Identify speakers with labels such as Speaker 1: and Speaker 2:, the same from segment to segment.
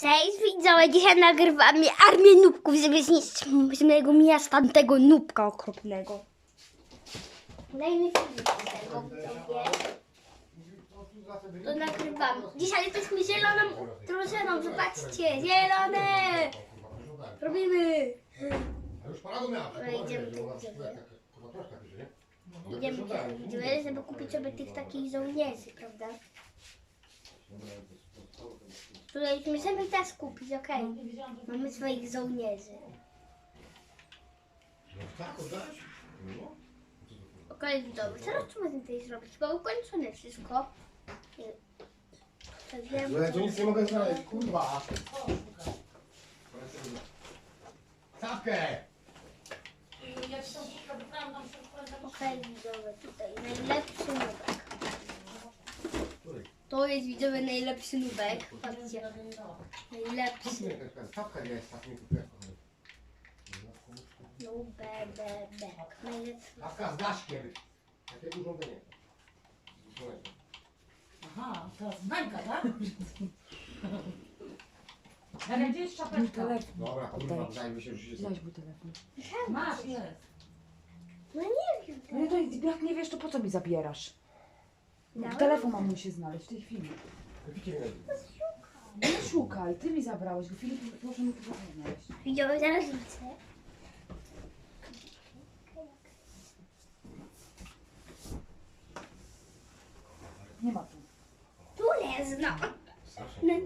Speaker 1: Cześć widzowie, dzisiaj nagrywamy armię nubków, żeby zniszczyć mojego miasta, tego nubka okropnego. Z tego widzowie. To nagrywamy. Dzisiaj jesteśmy zieloną drużyną, zobaczcie, zielone! Robimy! Dobra, idziemy tu, widzowie. Idziemy widzowie, żeby kupić sobie tych takich żołnierzy, prawda? Tutaj musimy też kupić, okej. Mamy swoich żołnierzy.
Speaker 2: Tak, oddać? No.
Speaker 1: Okej, widzowie, teraz co możemy tutaj zrobić? Bo ukończone wszystko. Tak wiem.
Speaker 2: No ja tu nic nie mogę znaleźć, kurwa.
Speaker 3: Wkładam.
Speaker 1: Okej, widzowie, tutaj najlepszy jest widzowie najlepszy nubek. Patrzcie, najlepszy.
Speaker 2: Czapka jest, tak nie kupiłem.
Speaker 1: Nubek. Najlepszy.
Speaker 2: Czapka z daszkiem. Urządzenie.
Speaker 3: Aha, to jest bańka, tak? Ale gdzie jest czapeczka?
Speaker 4: Telefon.
Speaker 2: Dobra, kurwa, dajmy się już się
Speaker 4: mu telefon.
Speaker 3: Masz, jest.
Speaker 1: No nie wiem.
Speaker 4: No to jak nie wiesz, to po co mi zabierasz?
Speaker 1: Dałem?
Speaker 4: Telefon mam mu się znaleźć w tej chwili. Nie szukaj, ty mi zabrałeś go. Filip, proszę mi to znaleźć.
Speaker 1: Widzowie, zaraz wrócę.
Speaker 4: Nie ma tu.
Speaker 1: Tu jest, no. No nie.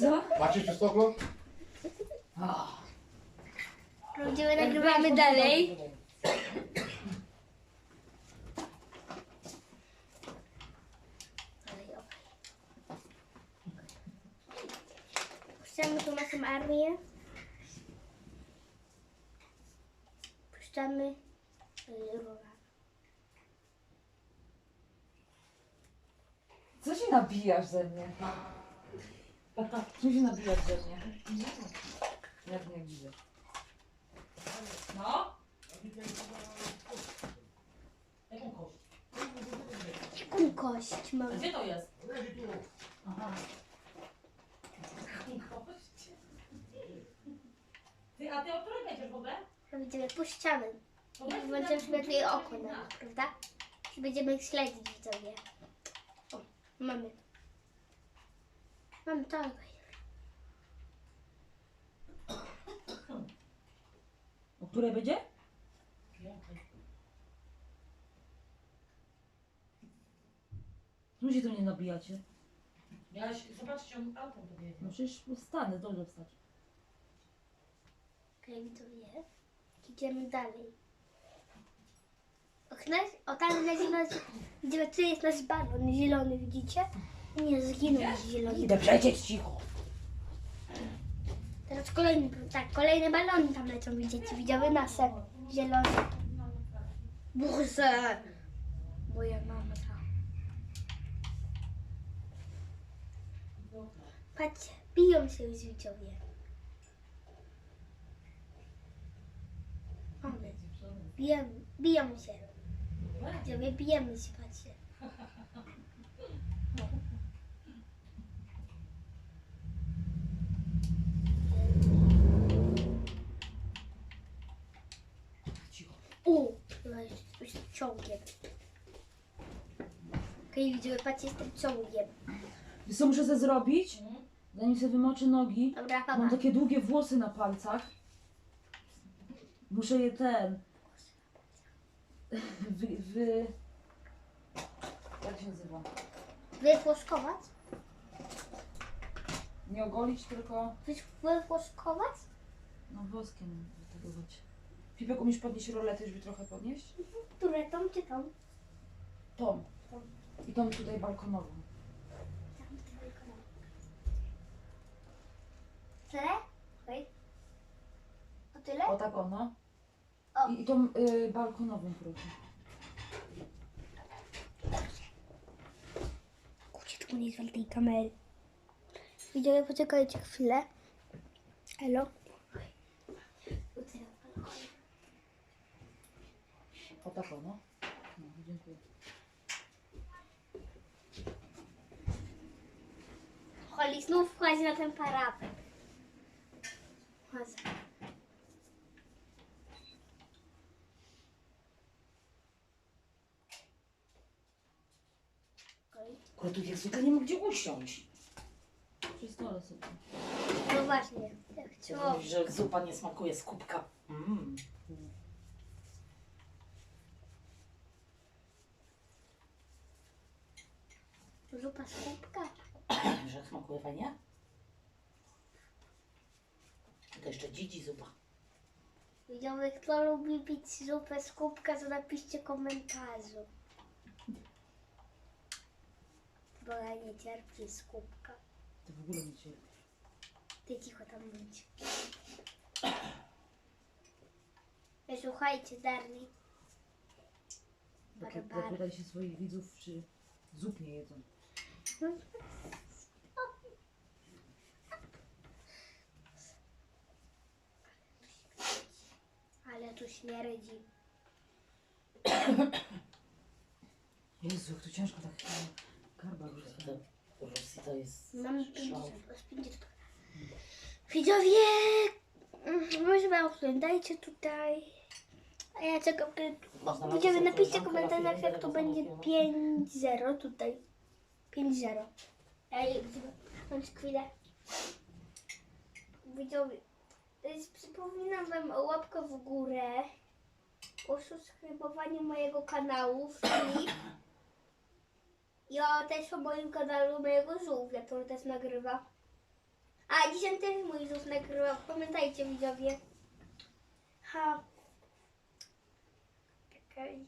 Speaker 4: Co?
Speaker 2: Patrzysz przez to okno?
Speaker 1: Będziemy nagrywamy dalej. Dalej, okej. Puszczamy tu naszą armię. Puszczamy y, rola.
Speaker 4: Co się nabijasz ze mnie? Co się nabijasz ze mnie? Jak nie widzę.
Speaker 3: No. Jaką kość?
Speaker 1: Jaką kość
Speaker 3: A
Speaker 1: mam?
Speaker 3: gdzie to jest?
Speaker 2: Leży tu.
Speaker 3: Aha. Jaką kość? Ty, a ty o której będziesz w ogóle?
Speaker 1: Będziemy puszczamy.
Speaker 3: To
Speaker 1: I
Speaker 3: na-
Speaker 1: sobie tutaj oko na nich, prawda? I będziemy ich śledzić widzowie. O, mamy. Mamy to.
Speaker 4: O której będzie? Tu się tu nie nabijacie.
Speaker 3: Miałaś, zobaczcie, on autem to jedzie.
Speaker 4: No przecież wstanę, dobrze wstać.
Speaker 1: Okej, widzowie. Idziemy dalej. Okna, o tam leci nasz, widzimy, tu jest nasz balon zielony, widzicie? Nie, zginął nasz zielony.
Speaker 4: Idę przecieć cicho.
Speaker 1: Teraz kolejny, tak, kolejne balony tam lecą, widzicie, widziały nasze zielone. Boże! Moja mama tam. Patrzcie, biją się już widzowie. Mamy, biją, biją się. Widzowie, bijemy się, patrzcie. U, jest coś z ciągiem. Okej, widzowie, patrzcie, tym ciągiem.
Speaker 4: Wiesz co muszę sobie zrobić? Zanim sobie wymoczę nogi.
Speaker 1: Dobra,
Speaker 4: Mam takie długie włosy na palcach. Muszę je ten. Wy, wy... Jak się nazywa?
Speaker 1: Wyfłoskować?
Speaker 4: Nie ogolić, tylko
Speaker 1: Wyfłoskować?
Speaker 4: no woskiem wytegować. Pipek, umiesz podnieść roletę, żeby trochę podnieść?
Speaker 1: Które tą czy tą?
Speaker 4: Tą. I tą tutaj balkonową.
Speaker 1: Tyle? Okej. O tyle?
Speaker 4: O tak ona. I, tą y, balkonową proszę.
Speaker 1: Kurczę, tylko nie zwal tej kamery. Widzowie, poczekajcie chwilę. Elo.
Speaker 4: O tak ona. No, dziękuję.
Speaker 1: Holly, znów wchodź na ten parapet. Chodź.
Speaker 3: Jak zwykle nie ma gdzie usiąść.
Speaker 4: Przy stole sobie.
Speaker 1: No właśnie, jak
Speaker 3: Co
Speaker 1: chciałam.
Speaker 3: mówisz, że zupa nie smakuje z kubka? Mm.
Speaker 1: Zupa z kubka.
Speaker 3: Że smakuje fajnie? To jeszcze dzidzi zupa.
Speaker 1: Widziałby, kto lubi pić zupę z kubka, to napiszcie komentarzu. Ja nie cierpię z kubka.
Speaker 4: Ty w ogóle nie cierpisz.
Speaker 1: Ty cicho tam bądź. Słuchajcie, Darli.
Speaker 4: Zapy-
Speaker 1: Barbar.
Speaker 4: Zapytaj się swoich widzów, czy zup nie jedzą.
Speaker 1: Ale tu śmierdzi.
Speaker 4: Jezu, jak to ciężko tak e, rzuca.
Speaker 3: To w Rosji to jest
Speaker 1: Mam
Speaker 3: szał.
Speaker 1: 50, z 50. Widzowie, mm, może oglądajcie tutaj. A ja czekam, kiedy...
Speaker 3: Można
Speaker 1: Widzowie, napiszcie w
Speaker 3: koleżankę
Speaker 1: komentarzach, jak to będzie
Speaker 3: zamówiła.
Speaker 1: 5-0 tutaj. 5-0. Ej, bądź chwilę. Widzowie, przypominam wam o łapkę w górę, o subskrybowaniu mojego kanału i, o też o moim kanale mojego żółwia, który też nagrywa. A dzisiaj też mój żółw nagrywa, pamiętajcie widzowie. Ha. Czekaj.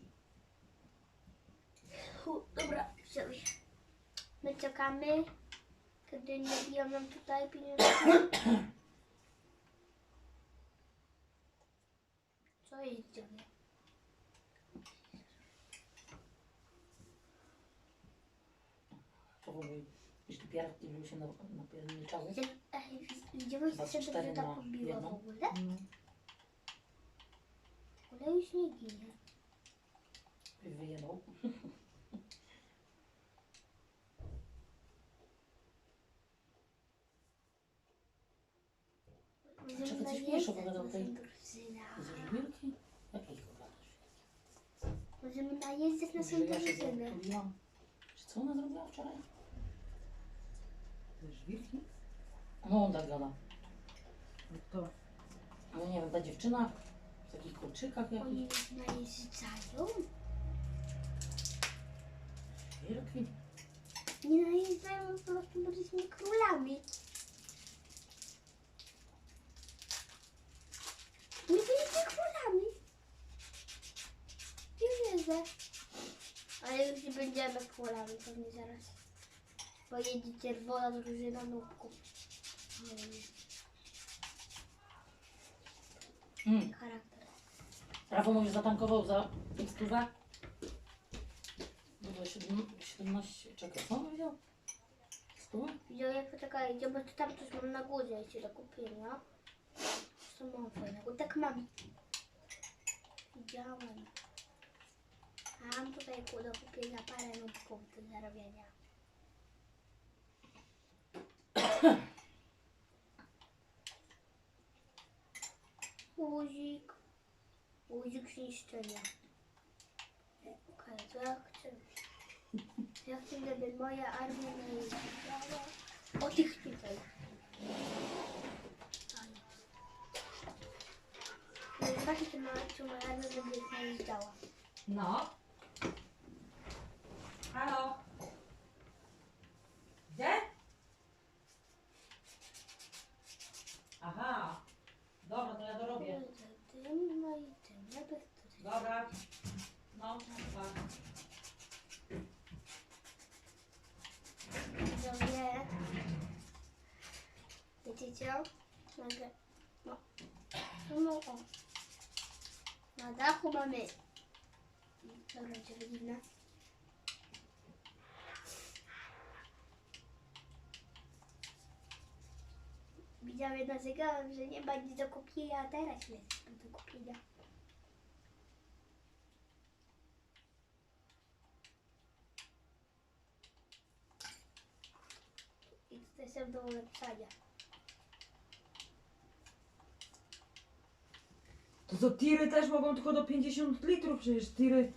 Speaker 1: Hu, Dobra, widzowie. My czekamy, kiedy nie biją tutaj pieniądze. Co jest widzowie?
Speaker 3: Ogóle, jeśli piarki by się na- napierniczały,
Speaker 1: Widziałeś,
Speaker 3: Chyba
Speaker 1: co się
Speaker 3: cztery
Speaker 1: dobrze tak
Speaker 3: na
Speaker 1: pobiło w
Speaker 3: jedną.
Speaker 1: ogóle?
Speaker 4: No.
Speaker 1: W ogóle już nie ginie.
Speaker 3: by wyjebał. Czego coś
Speaker 1: najeździć
Speaker 3: pierwsze opowiadał
Speaker 1: na
Speaker 3: tej-
Speaker 1: Sandrzyna.
Speaker 3: Z żwirki? Jakich gadasz?
Speaker 1: Możemy najeździć na
Speaker 3: Że ja się. Czy co ona zrobiła wczoraj?
Speaker 4: Te żwirki?
Speaker 3: No, tak gada.
Speaker 4: No to
Speaker 3: No nie wiem, ta dziewczyna w takich kolczykach
Speaker 1: Oni
Speaker 3: jakichś.
Speaker 1: najeżdżają?
Speaker 3: Żwirki?
Speaker 1: Nie najeżdżają, po prostu byliśmy królami. Nie byliśmy królami. Nie wierzę. Ale już nie będziemy królami pewnie zaraz. Pojedzie czerwona drużyna wiem,
Speaker 3: Mm.
Speaker 1: charakter.
Speaker 3: Rafał mówisz, zatankował za stówę? Było 17, czekaj, co on powiedział? Stówę?
Speaker 1: Widział jak poczekaj, idzie, bo tam coś mam na górze jeszcze do kupienia. Co mam fajnego? Tak mam. Widziałem. Mam tutaj do kupienia parę nubków do zarobienia. Łuzik. Łuzik niszczenia. Okej, to ja chcę. Ja chcę, żeby moja armia nie jeździła. O tych tutaj. Zobaczcie, czy moja, armia będzie najeżdżała.
Speaker 4: No. Halo? Gdzie? Aha. Dobra, to ja dorobię.
Speaker 1: Tym, no i tym. Ja bych to
Speaker 4: Dobra. No, tak.
Speaker 1: zrobię. Co? Mogę. No. No, no, o. Na dachu mamy. Dobra. Widziałem na zegarze, że nie będzie do kupienia, a teraz jest do kupienia. I tutaj są do ulepszania.
Speaker 5: To co, tiry też mogą tylko do 50 litrów, przecież tiry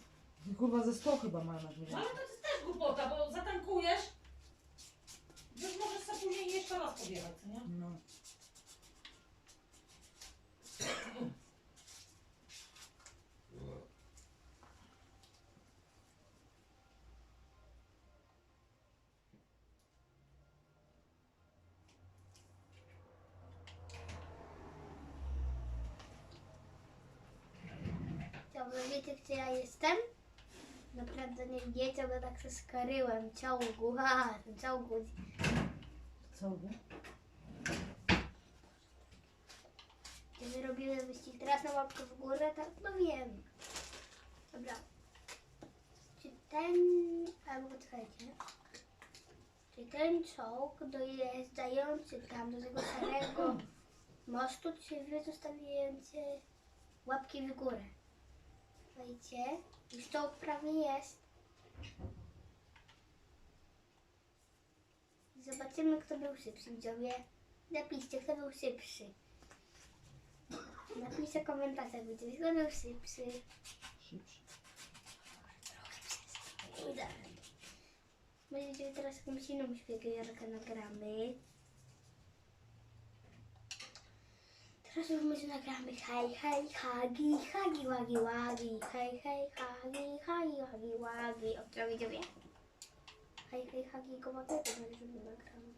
Speaker 5: kurwa ze 100 chyba mają na
Speaker 3: No ale to jest też głupota, bo zatankujesz, już możesz sobie później jeszcze raz podjechać, co nie?
Speaker 5: No.
Speaker 1: Dobra, wiecie gdzie ja jestem? Naprawdę nie wiecie, bo tak się skaryłem. Ciągu, ha, ciągu.
Speaker 5: Co wy?
Speaker 1: Kiedy robimy wyścig teraz na łapkę w górę, tak no wiem. Dobra. Czy ten... Albo poczekajcie. Czy ten czołg dojeżdżający tam do tego starego mostu, czy wy zostawiający łapki w górę? Słuchajcie, już czołg prawie jest. Zobaczymy, kto był szybszy, widzowie. Napiszcie, kto był szybszy. Napiszcie komentarz, jak widzicie, kto był szybszy.
Speaker 5: Szybszy.
Speaker 1: Będziecie teraz jakąś inną śpiewiarkę nagramy. Teraz już my nagramy hej, hej, hagi, hagi, wagi, wagi, hej, hej, hagi, hagi, wagi, wagi. O co widzowie? Hej, hej, hagi, wagi, to będzie sobie nagramy.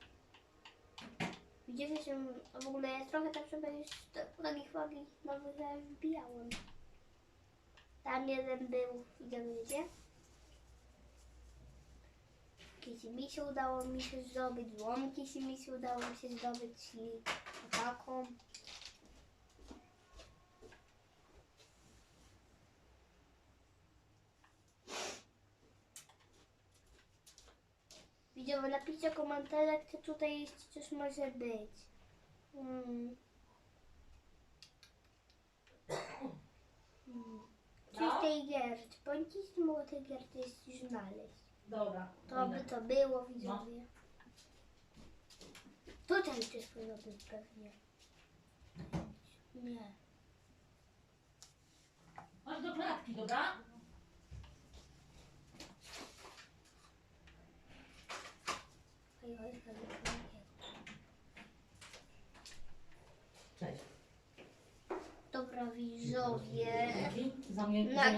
Speaker 1: Widzicie, że w ogóle jest trochę tak, żeby już takich wagi nowych wbijałem. Tam jeden był, widzowie, wiecie? Kiedyś mi się udało mi się zdobyć, łomki się mi się udało mi się zdobyć, czyli taką. Widzowie, napiszcie komentarze, czy tutaj jeszcze coś może być. Hmm. Hmm. Czy w tej gierce, bądź jeśli mogę tej gierce jeszcze znaleźć.
Speaker 3: Dobra.
Speaker 1: To by to było,
Speaker 3: No.
Speaker 1: widzowie. Tutaj coś powinno być pewnie. Nie.
Speaker 3: Chodź do klatki, dobra? Cześć.
Speaker 1: Dobra, widzowie.
Speaker 3: Dzięki.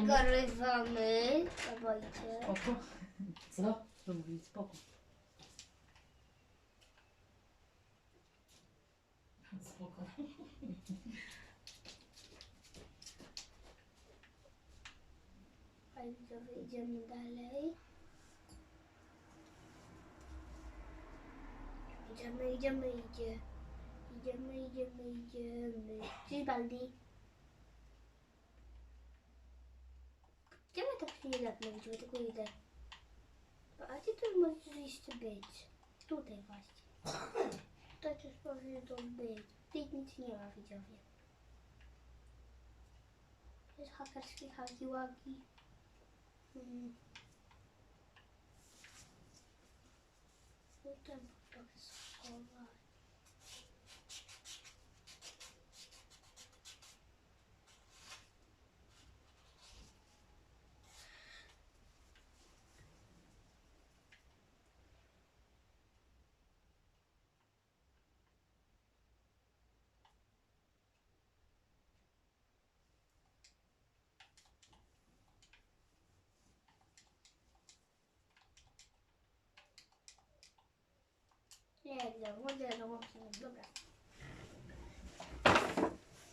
Speaker 1: Nagrywamy. Dawajcie.
Speaker 5: Spoko.
Speaker 3: Co?
Speaker 5: To mówi spoko.
Speaker 3: Spoko.
Speaker 1: A widzowie, idziemy dalej. Idziemy, idziemy, idzie. Idziemy, idziemy, idziemy. Cześć, Baldi. Gdzie my tak się nie widzowie, tylko idę. No, A gdzie to może jeszcze być? Tutaj właśnie. To też powinno być. Tutaj nic nie ma, widzowie. To jest hakerski hagi-wagi. Hmm. Potem tak Nie, może no, dobra.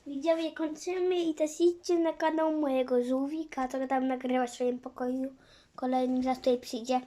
Speaker 1: Widzowie, kończymy i też idźcie na kanał mojego żółwika, który tam nagrywa w swoim pokoju. Kolejny raz tutaj przyjdzie.